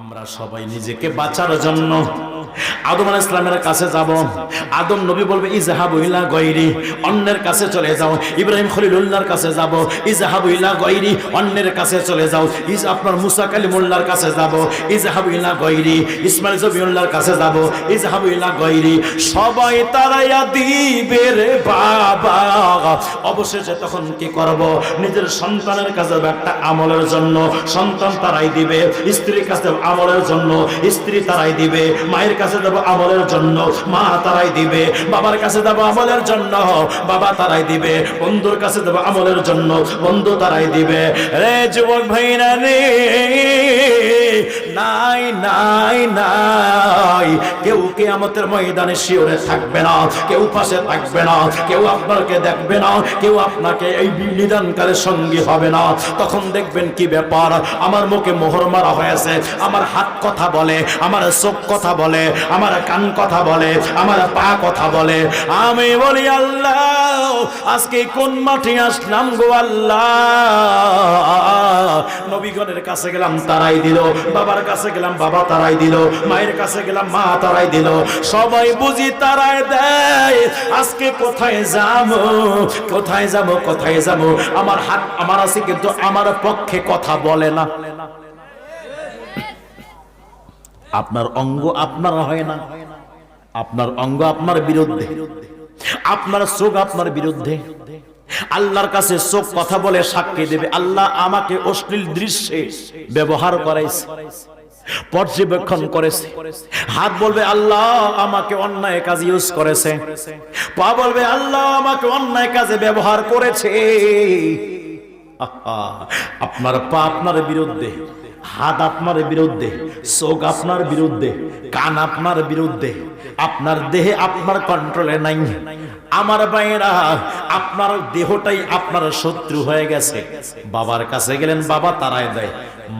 আমরা সবাই নিজেকে বাঁচার জন্য আদম আলাইহিস ইসলামের কাছে যাব। আদম নবী বলবে, ইজাহাবু ইলা গৈরি অন্যের কাছে চলে যাও। ইব্রাহিম খলিলুল্লাহর কাছে যাব। ইজাহাবু ইলা গৈরি অন্যের কাছে চলে যাও। ইজ আপনার মুসা কালিমুল্লাহর কাছে যাব। ইজাহাবু ইলা গৈরি ইসমাইল জবিউল্লাহর কাছে যাব। ইজাহাবু ইলা গৈরি সবাই তারাইয়া দিবে রে বাবা। অবশেষে তখন কি করব? নিজের সন্তানের কাছে একটা আমলের জন্য সন্তান তারাই দিবে। স্ত্রীর কাছে আমলের জন্য স্ত্রী তারাই দিবে, মায়ের কাছে দেবো আমলের জন্য, মা তারাই দিবে, বাবার কাছে দেবো আমলের জন্য, বাবা তারাই দিবে, বন্ধুর কাছে দেবো আমলের জন্য, বন্ধু তারাই দিবে। রে যুবক ভাইরা রে, নাই নাই নাই। কেউ কেয়ামতের ময়দানে শিওরে থাকবে না, কেউ পাশে থাকবে না, কেউ আপনাকে দেখবে না, কেউ আপনাকে এই নিদানকালে সঙ্গী হবে না। তখন দেখবেন কি ব্যাপার? আমার মুখে মোহর মারা হয়েছে, আমার হাত কথা বলে, আমার চোখ কথা বলে, আমার কান কথা বলে, আমার পা কথা বলে। আমি বলি, আল্লাহ, আজকে কোন মাঠে আসলাম গো আল্লাহ? নবীগণের কাছে গেলাম, তারাই দিল। বাবার কাছে গেলাম, বাবা তারাই দিল। মায়ের কাছে গেলাম, মা তারাই দিল। সবাই বুঝি তারাই দেয়, আজকে কোথায় যাব কোথায় যাব কোথায় যাব? আমার হাত আমার আছে, কিন্তু আমার পক্ষে কথা বলে না। আপনার অঙ্গ আপনার হয় না। আপনার অঙ্গ আপনার বিরুদ্ধে। আপনার চোখ আপনার বিরুদ্ধে। আল্লাহর কাছে চোখ কথা বলে সাক্ষী দেবে, আল্লাহ আমাকে অশ্লীল দৃশ্যে ব্যবহার করাইছে, পর্যবেক্ষণ করেছে। হাত বলবে, আল্লাহ আমাকে অন্যায় কাজ ইউজ করেছে। পা বলবে, আল্লাহ আমাকে অন্যায় কাজে ব্যবহার করেছে। আপনার পা আপনার বিরুদ্ধে। হাত আপনার বিরুদ্ধে, চোখ আপনার বিরুদ্ধে, কান আপনার বিরুদ্ধে, আপনার দেহে আপনার কন্ট্রোলে নাই। আমার বাইরা আপনার দেহটাই আপনার শত্রু হয়ে গেছে। বাবার কাছে গেলেন বাবা তারাই দেয়,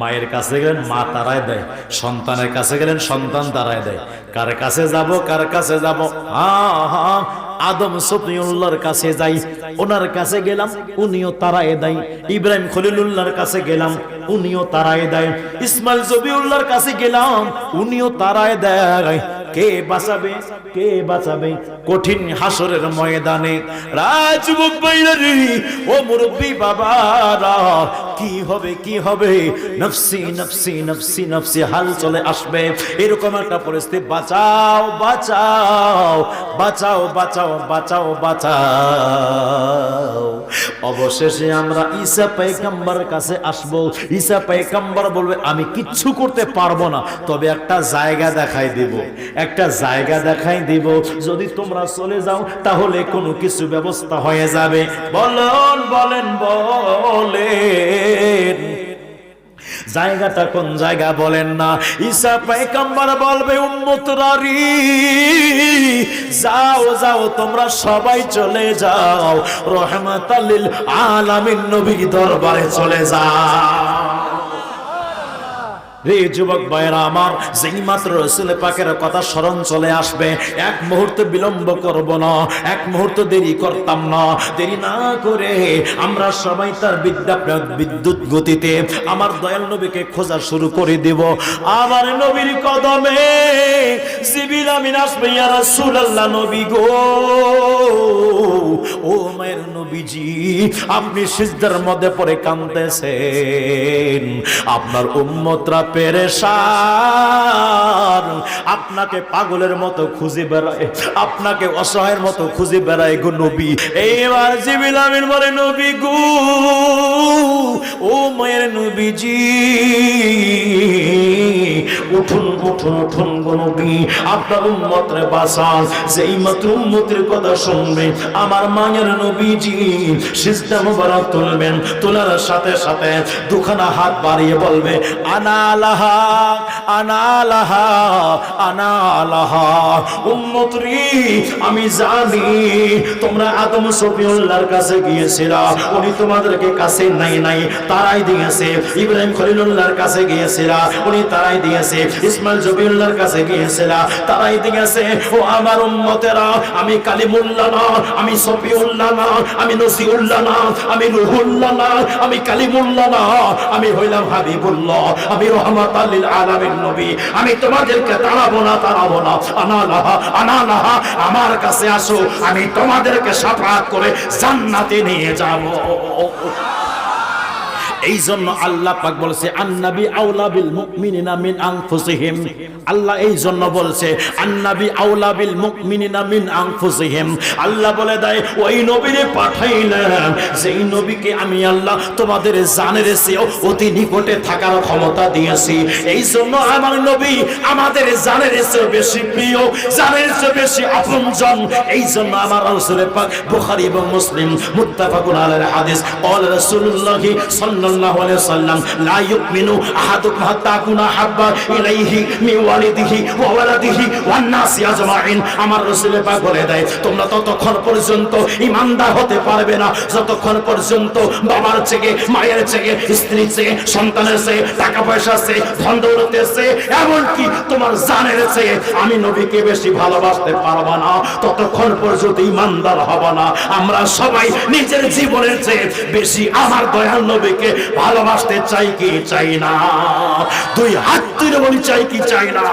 মায়ের কাছে গেলেন মা তারাই দেয়, সন্তানের কাছে গেলেন সন্তান তারাই দেয়। কার কাছে যাব, কার কাছে যাব? হ্যাঁ হ্যাঁ আদম সফিউল্লাহর কাছে যাই, ওনার কাছে গেলাম, উনিও তারায় দেয়। ইব্রাহিম খলিলুল্লাহর কাছে গেলাম, উনিও তারায় দেয়। ইসমাইল জবিউল্লাহর কাছে গেলাম, উনিও তারায় দেয়। কে বাঁচাবে? কে বাঁচাবে? কঠিন হাসরের ময়দানে রাজযুবক বাইরে ও মুরব্বী বাবারা, কি হবে কি হবে? নফসি নফসি নফসি নফসি, হাল চলে আসবে। এরকম একটা পরিস্থিতি, বাঁচাও বাঁচাও বাঁচাও বাঁচাও বাঁচাও বাঁচাও। অবশেষে আমরা ঈসা পাইকাম্বার কাছে আসব। ঈসা পাইকাম্বার বলবে, আমি কিচ্ছু করতে পারব না, তবে একটা জায়গা দেখাই দেব। একটা জায়গা দেখাই দেব। যদি তোমরা চলে যাও, তাহলে কোনো কিছু ব্যবস্থা হয়ে যাবে। বলেন বলেন বলেন। জায়গাটা কোন জায়গা বলেন না। ঈসা পাইকাম্বার বলবে উম্মতরারি যাও যাও, তোমরা সবাই চলে যাও। রহমাতাল্লিল আলামিন নবীর দরবারে চলে যাও। রে যুবক ভাইরা আমার, যেই মাত্র রসুল পাকের কথা স্মরণ চলে আসবে, এক মুহূর্ত বিলম্ব করব না, এক মুহূর্ত দেরি করতাম না, দেরি না করে আমরা সবাই তার বিদ্যা বিদ্যুৎ গতিতে আমার দয়াল নবীকে খোঁজা শুরু করে দেব। আমার নবীর কদমে জিবিল আমিন আসবে, ইয়া রাসূলুল্লাহ নবী গো। ও মায়ের নবীজি, আপনি সিজদার মধ্যে পড়ে কাঁদতেছেন। আপনার উম্মতরা পেরেশান। আপনাকে পাগলের মতো খুঁজে বেড়ায়, আপনাকে অসহায়ের মতো খুঁজে বেড়ায় গো নবী। এইবার জিবিল আমিন বলে, নবী গো, ও মায়ের নবীজি, উঠুন উঠুন উঠুন গো নবী, আপনার উম্মতরে বাঁচান। যেই মাত্র উম্মতের কথা শুনবে, আমার মায়ের নবীজি সিস্টেম মুবারক তুলবেন। তোলার সাথে সাথে দুখানা হাত বাড়িয়ে বলবে আনালাহা আনালাহা আনালাহা। উম্মতরি, আমি জানি তোমরা আদম সফিউল্লাহর কাছে গিয়েছিলা, উনি তোমাদেরকে কাছে নাই নাই তারাই দিয়েছে। ইব্রাহিম খলিলুল্লাহর কাছে গিয়েছিলা, উনি তারাই দিয়েছে। ইসমাইল জবিউল্লাহর কাছে গিয়েছিলাম তারা এদিকে আছে ও আমার উম্মতেরা, আমি কালিমুল্লাহ না, আমি সফিউল্লাহ না, আমি নসিউল্লাহ না, আমি রুহুল্লাহ না, আমি কালিমুল্লাহ না, আমি হইলাম হাবিবুল্লাহ, আমি রহমত আল্লিল আলামিন নবী। আমি তোমাদেরকে তাড়াবো না তাড়াবো না। আনা লাহা আমার কাছে আসো। আমি তোমাদেরকে সাফাত করে জান্নাতে নিয়ে যাব। এই জন্য আল্লাহ পাক বলছে, আন্নাবি আউলা বিল মুকমিনা মিন আনফুসিহিম। আল্লাহ এই জন্য বলছে, আন্নাবি আউলা বিল মুকমিনা মিন আনফুসিহিম। আল্লাহ বলে দেয়, ওই নবীরে পাঠাই না যেই নবীকে আমি আল্লাহ তোমাদের জানের চেয়েও অতি নিকটে থাকার ক্ষমতা দিয়েছি। এই জন্য আমার নবী আমাদের জানের চেয়ে বেশি প্রিয়, জানের চেয়ে বেশি আপনজন। এই জন্য আমার রসুলের পাক বুখারী এবং মুসলিম মুত্তাফাকুন আলাইহি হাদিস, ক্বাল রাসূলুল্লাহি সাল্লাল্লাহু সাল্লাল্লাহু আলাইহি সাল্লাম লা ইউমিনু আহাদুকুম হাত্তা কুনা হাব্বা ইলাইহি মিন ওয়ালিদিহি ওয়া ওয়ালাদিহি নাসি আজমাইন। আমার রাসূলের বলে দেয়, তোমরা ততক্ষণ পর্যন্ত ইমানদার হতে পারবে না। যতক্ষণ পর্যন্ত বাবার থেকে মায়ের থেকে থেকে সন্তানের থেকে টাকা পয়সা ধন এমনকি তোমার জানের থেকে আমি নবীকে বেশি ভালোবাসতে পারবা না। ততক্ষণ পর্যন্ত ইমানদার হব না। আমরা সবাই নিজের জীবনের চেয়ে বেশি আমার দয়াল নবীকে ভালোবাসতে চাই কি চাই না? দুই হাত তুলে বলি চাই কি চাই না?